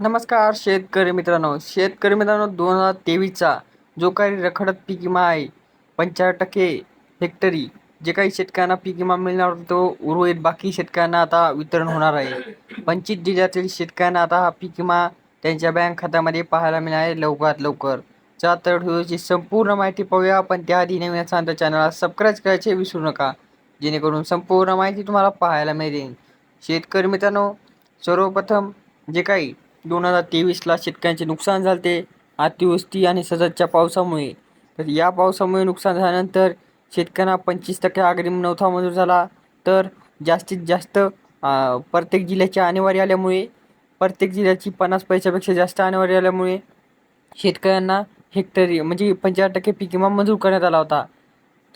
नमस्कार शेतकरी मित्रांनो. शेतकरी मित्रांनो दोन हजार तेवीसचा जो काही रखडत पीक विमा आहे पंच्याहत्तर टक्के हेक्टरी जे काही शेतकऱ्यांना पीक विमा मिळणार होता, तो उर्वरित बाकी शेतकऱ्यांना आता वितरण होणार आहे. पंचवीस जिल्ह्यातील शेतकऱ्यांना आता हा पीक विमा त्यांच्या बँक खात्यामध्ये पाहायला मिळणार आहे लवकरात लवकर. चा तर व्हिडिओची संपूर्ण माहिती पाहूया. पण त्याआधी नवीन असाल आमच्या चॅनलला सबस्क्राईब करायचे विसरू नका. जेणेकरून संपूर्ण माहिती तुम्हाला पाहायला मिळेल. शेतकरी मित्रांनो सर्वप्रथम जे काही दोन हजार तेवीसला शेतकऱ्यांचे नुकसान झाले अतिवृष्टी आणि सततच्या पावसामुळे. तर या पावसामुळे नुकसान झाल्यानंतर शेतकऱ्यांना पंचवीस टक्के अग्रिम नव्हता मंजूर झाला. तर जास्तीत जास्त प्रत्येक जिल्ह्याची अनिवार्य आल्यामुळे प्रत्येक जिल्ह्याची पन्नास पैशापेक्षा जास्त अनिवार्य आल्यामुळे शेतकऱ्यांना हेक्टरी म्हणजे पंच्याहत्तर टक्के पीक विमा मंजूर करण्यात आला होता.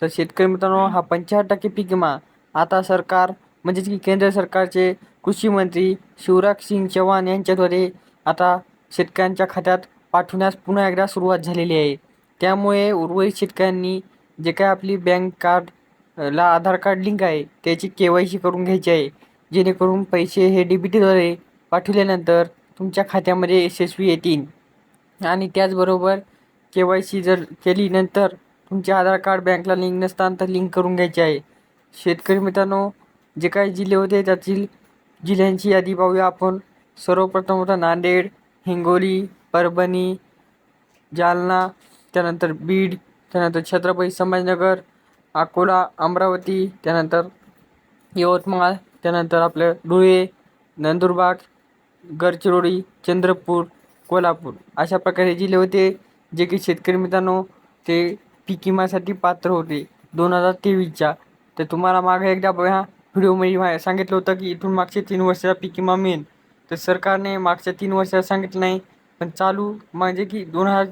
तर शेतकरी मित्रांनो हा पंच्याहत्तर टक्के पीक विमा आता सरकार म्हणजेच की केंद्र सरकारचे कृषी मंत्री शिवराज सिंग चौहान यांच्याद्वारे आता शेतकऱ्यांच्या खात्यात पाठवण्यास पुन्हा एकदा सुरुवात झालेली आहे. त्यामुळे उर्वरित शेतकऱ्यांनी जे काय आपली बँक कार्ड ला आधार कार्ड लिंक आहे त्याची के वाय सी करून घ्यायची आहे. जेणेकरून पैसे हे डी बी टीद्वारे पाठवल्यानंतर तुमच्या खात्यामध्ये यशस्वी येतील. आणि त्याचबरोबर के वाय सी जर केली नंतर तुमचे आधार कार्ड बँकला लिंक नसताना तर लिंक करून घ्यायचे आहे. शेतकरी मित्रांनो जे काही जिल्हे होते त्यातील जिल्ह्यांची यादी पाहूया आपण. सर्वप्रथम होता नांदेड हिंगोली परभणी जालना त्यानंतर बीड त्यानंतर छत्रपती संभाजीनगर अकोला अमरावती त्यानंतर यवतमाळ त्यानंतर आपलं धुळे नंदुरबार गडचिरोली चंद्रपूर कोल्हापूर अशा प्रकारे जिल्हे होते जे की शेतकरी मित्रांनो ते पीक विम्यासाठी पात्र होते. दोन हजार तेवीसच्या. तर तुम्हाला मागे एकदा बघा. व्हिडिओमध्ये मा सांगितलं होतं की इथून मागच्या तीन वर्षाचा पीक विमा मिळेल. तर सरकारने मागच्या तीन वर्षाला सांगितलं नाही पण चालू म्हणजे की दोन हजार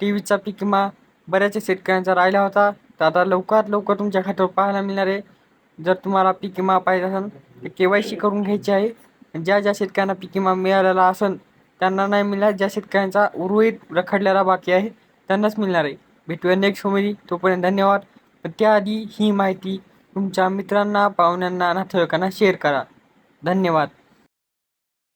तेवीसचा पीक विमा बऱ्याचशा शेतकऱ्यांचा राहिला होता. तर आता लवकरात लवकर तुमच्या खात्यावर पाहायला मिळणार आहे. जर तुम्हाला पीक विमा पाहिजे असेल तर के वाय सी करून घ्यायची आहे. ज्या ज्या शेतकऱ्यांना पीक विमा मिळालेला असेल त्यांना नाही मिळणार. ज्या शेतकऱ्यांचा उर्वरित रखडलेला बाकी आहे त्यांनाच मिळणार आहे. भेटूया नेक्स्ट होमेरी तोपर्यंत धन्यवाद. पण त्याआधी ही माहिती तुमच्या मित्रांना पाहुण्यांना नातेवाईकांना शेअर करा. धन्यवाद.